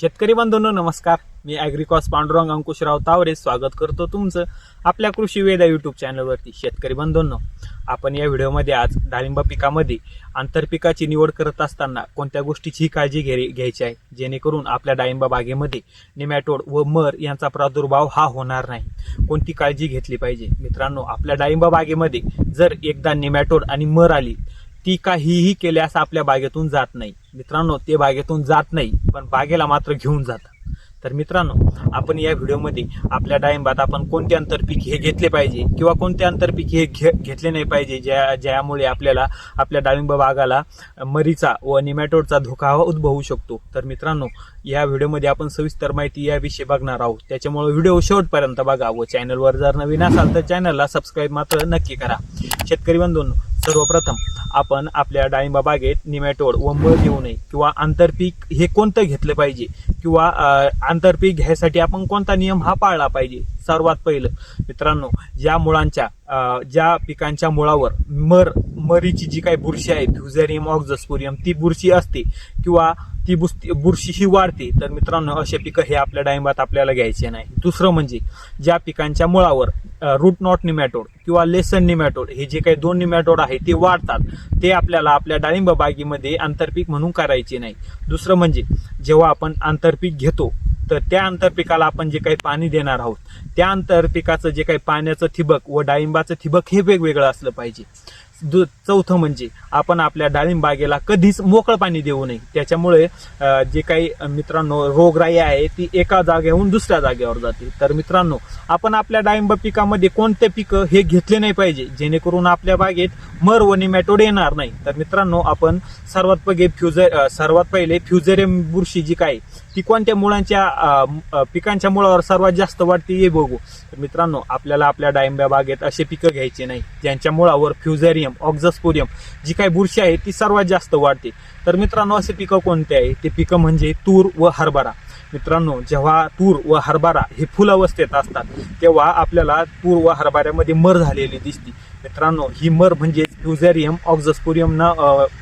शेतकरी बांधवांनो नमस्कार. मी अॅग्रिकॉस पांडुरंग अंकुशराव तावरे. स्वागत करतो तुमचं आपल्या कृषी वेदा यूट्यूब चॅनलवरती शेतकरी बांधवांनो आपण या व्हिडिओमध्ये आज डाळिंब पिकामध्ये आंतरपिकाची निवड करत असताना कोणत्या गोष्टीची काळजी घे घ्यायची आहे? जेणेकरून आपल्या डाळिंब बागेमध्ये निमॅटोड व मर यांचा प्रादुर्भाव हा होणार नाही. कोणती काळजी घेतली पाहिजे? मित्रांनो आपल्या डाळिंब बागेमध्ये जर एकदा निमॅटोड आणि मर आली ती काहीही केल्यास आपल्या बागेतून जात नाही. मित्रांनो ते बागेतून जात नाही पण बागेला मात्र घेऊन जातात. तर मित्रांनो आपण या व्हिडिओमध्ये आपल्या डाळिंबात आपण कोणते आंतरपीक हे घेतले पाहिजे किंवा कोणते आंतरपीक हे घे घेतले नाही पाहिजे ज्या ज्यामुळे आपल्याला आपल्या डाळिंब बागाला मरीचा व निमॅटोडचा धोका उद्भवू शकतो. तर मित्रांनो या व्हिडिओमध्ये आपण सविस्तर माहिती याविषयी बघणार आहोत. त्याच्यामुळे व्हिडिओ शेवटपर्यंत बघा व चॅनलवर जर नवीन असाल तर चॅनलला सबस्क्राईब मात्र नक्की करा. शेतकरी बंधूंनो सर्वप्रथम आपण आपल्या डाळिंबा बागेत निमॅटोड व मळ देऊ नये किंवा आंतरपीक हे कोणतं घेतलं पाहिजे किंवा आंतरपीक घ्यायसाठी आपण कोणता नियम हा पाळला पाहिजे? सर्वात पहिलं. मित्रांनो ज्या मुळांच्या ज्या पिकांच्या मुळावर मर मरीची जी काही बुरशी आहे फ्युझेरियम ऑक्झस्पोरियम ती बुरशी असते किंवा ती बुस्ती बुरशी ही वाढते तर मित्रांनो असे पिकं हे आपल्या डाळिंबात आपल्याला घ्यायचे नाही. दुसरं म्हणजे ज्या पिकांच्या मुळावर रूट नॉट निमॅटोड किंवा लेसन निमॅटोड हे जे काही दोन निमॅटोड आहे ते वाढतात ते आपल्याला आपल्या डाळिंब बागेमध्ये आंतरपीक म्हणून करायचे नाही. दुसरं म्हणजे जेव्हा आपण आंतरपीक घेतो तर त्या आंतरपिकाला आपण जे काही पाणी देणार आहोत त्या आंतरपिकाचं जे काही पाण्याचं ठिबक व डाळिंबाचं ठिबक हे वेगवेगळं असलं पाहिजे. चौथं म्हणजे आपण आपल्या डाळिंब बागेला कधीच मोकळं पाणी देऊ नये. त्याच्यामुळे जे काही मित्रांनो रोगराई आहे ती एका जागेहून दुसऱ्या जागेवर जाते. तर मित्रांनो आपण आपल्या डाळिंब पिकामध्ये कोणते पिकं हे घेतले नाही पाहिजे जेणेकरून आपल्या बागेत मर व निमॅटोड येणार नाही. तर मित्रांनो आपण सर्वात पहिले फ्युजर सर्वात पहिले फ्युजेरियम बुरशी जी काय ती कोणत्या मुळांच्या पिकांच्या मुळावर सर्वात जास्त वाढते हे बघू. तर मित्रांनो आपल्याला आपल्या डाळिंब्या बागेत असे पिकं घ्यायचे नाही. ज्यांच्या मुळावर फ्युझेरियम ऑक्झस्पोरियम जी काही बुरशी आहे ती सर्वात जास्त वाढते. तर मित्रांनो असे पिकं कोणते आहे? ते पिकं म्हणजे तूर व हरभरा. मित्रांनो जेव्हा तूर व हरभरा हे फुल अवस्थेत असतात तेव्हा आपल्याला तूर व हरभऱ्यामध्ये मर झालेली दिसते. मित्रांनो ही मर म्हणजे फ्युझेरियम ऑक्झस्पोरियम न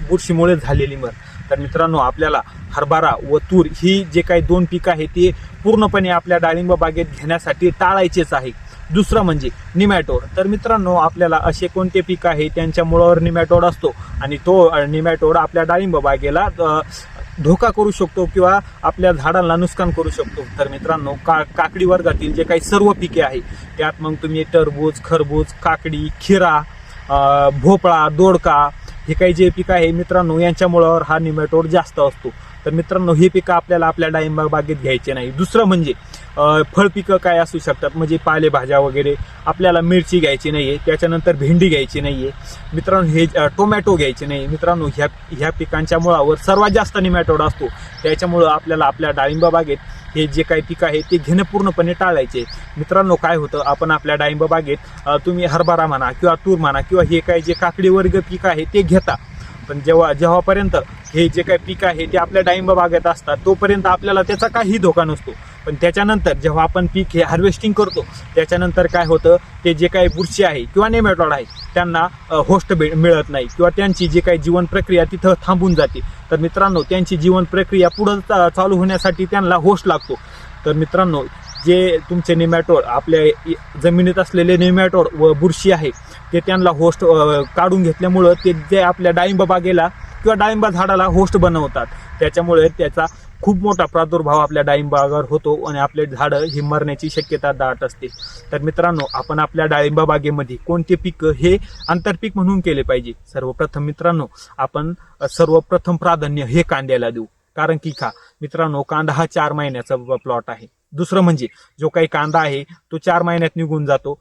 बुरशीमुळे झालेली मर. तर मित्रांनो आपल्याला हरभरा व तूर ही जे काही दोन पिकं आहेत ते पूर्णपणे आपल्या डाळिंब बागेत घेण्यासाठी टाळायचेच आहे. दुसरं म्हणजे निमॅटोड. तर मित्रांनो आपल्याला असे कोणते पीक आहे? त्यांच्या मुळावर निमॅटोड असतो. आणि तो निमॅटोड आपल्या डाळिंब बागेला धोका करू शकतो किंवा आपल्या झाडांना नुकसान करू शकतो. तर मित्रांनो का काकडी वर्गातील जे काही सर्व पिके आहे त्यात मग तुम्ही टरबूज खरबूज काकडी खिरा भोपळा दोडका हे काही जे पिकं आहे मित्रांनो यांच्या मुळावर हा निमॅटोड जास्त असतो. तर मित्रांनो ही पिकं आपल्याला आपल्या डाळिंबा बागेत घ्यायचे नाही. दुसरं म्हणजे फळ फळपिकं काय असू शकतात? म्हणजे पालेभाज्या वगैरे आपल्याला मिरची घ्यायची नाही आहे त्याच्यानंतर भेंडी घ्यायची नाही आहे मित्रांनो हे टोमॅटो घ्यायचे नाही. मित्रांनो ह्या ह्या पिकांच्या मुळावर सर्वात जास्त निमॅटोड असतो. त्याच्यामुळं आपल्याला आपल्या डाळिंब बागेत हे जे काही पीक आहे ते घेणं पूर्णपणे टाळायचे. मित्रांनो काय होतं? आपण आपल्या डाळिंब बागेत तुम्ही हरभरा म्हणा किंवा तूर म्हणा किंवा हे काही जे काकडी वर्ग पीक आहे ते घेता. पण जेव्हा जेव्हापर्यंत हे जे काही पीक आहे ते आपल्या डाळिंब बागेत असतात तोपर्यंत आपल्याला त्याचा काही धोका नसतो. पण त्याच्यानंतर जेव्हा आपण पीक हे हार्वेस्टिंग करतो त्याच्यानंतर काय होतं ते जे काही बुरशी आहे किंवा नेमॅटॉड आहे त्यांना होस्ट मिळत नाही किंवा त्यांची जी काही जीवन प्रक्रिया तिथं थांबून जाते. तर मित्रांनो त्यांची जीवन प्रक्रिया पुढं चालू होण्यासाठी त्यांना होस्ट लागतो. तर मित्रांनो जे तुमचे निमॅटोड आपल्या जमिनीत असलेले निमॅटोड व बुरशी आहे ते त्यांना होस्ट काढून घेतल्यामुळं ते जे आपल्या डाळिंब बागेला किंवा डाळिंबा झाडाला होस्ट बनवतात. त्याच्यामुळे त्याचा खूप मोठा प्रादुर्भाव आपल्या डाळिंबावर होतो आणि आपले झाडं ही मरण्याची शक्यता दाट असते. तर मित्रांनो आपण आपल्या डाळिंबा बागेमध्ये कोणते पिकं हे आंतरपीक म्हणून केले पाहिजे? सर्वप्रथम मित्रांनो आपण सर्वप्रथम प्राधान्य हे कांद्याला देऊ. कारण की का मित्रांनो कांदा हा चार महिन्याचा प्लॉट आहे. दुसरं म्हणजे जो काही कांदा आहे तो चार महिन्यात निघून जातो.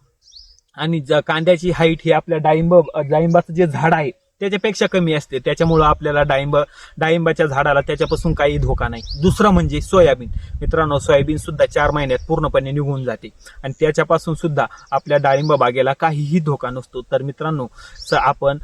आणि ज- कांद्याची हाईट ही आपल्या डाळिंब डाळिंबाचं जे झाड आहे त्याच्यापेक्षा कमी असते. त्याच्यामुळं आपल्याला डाळिंब डाळिंबाच्या झाडाला त्याच्यापासून काही धोका नाही. दुसरं म्हणजे सोयाबीन. मित्रांनो सोयाबीन सुद्धा चार महिन्यात पूर्णपणे निघून जाते. आणि त्याच्यापासून सुद्धा आपल्या डाळिंब बागेला काहीही धोका नसतो. तर मित्रांनो स- आपण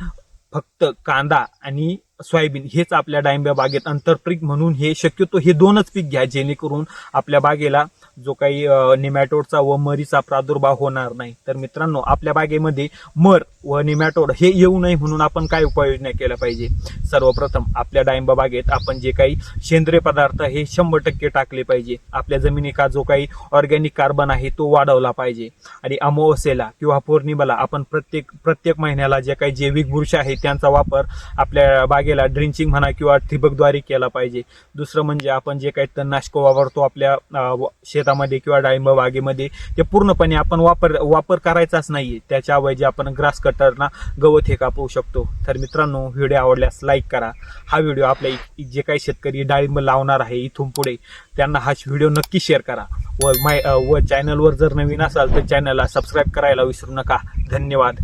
फक्त कांदा आणि सोयाबीन हेच आपल्या डाळिंब्या बागेत आंतरपीक म्हणून हे शक्यतो हे दोनच पीक घ्या जेणेकरून आपल्या बागेला जो काही निमॅटोडचा व मरीचा प्रादुर्भाव होणार नाही. तर मित्रांनो आपल्या बागेमध्ये मर व निमॅटोड हे येऊ नये म्हणून आपण काय उपाययोजना केल्या पाहिजे? सर्वप्रथम आपल्या डाळिंब बागेत आपण जे काही सेंद्रिय पदार्थ हे शंभर टक्के टाकले पाहिजे. आपल्या जमिनीचा जो काही ऑर्गॅनिक कार्बन आहे तो वाढवला पाहिजे. आणि अमावस्येला किंवा पौर्णिमेला आपण प्रत्येक प्रत्येक महिन्याला जे काही जैविक बुरशी आहे त्यांचा वापर आपल्या बागेला ड्रिंचिंग म्हणा किंवा ठिबकद्वारे केला पाहिजे. दुसरं म्हणजे आपण जे काही तणनाशक वापरतो आपल्या शेतामध्ये किंवा डाळिंब बागेमध्ये ते पूर्णपणे आपण वापर वापर करायचाच नाहीये. त्याच्याऐवजी आपण ग्रास कटरना गवत हे कापवू शकतो. तर मित्रांनो व्हिडिओ आवडल्यास लाईक करा. हा व्हिडिओ आपल्या जे काही शेतकरी डाळिंब लावणार आहे इथून पुढे त्यांना हा व्हिडिओ नक्की शेअर करा. व माय व चॅनलवर जर नवीन असाल तर चॅनलला सबस्क्राईब करायला विसरू नका. धन्यवाद.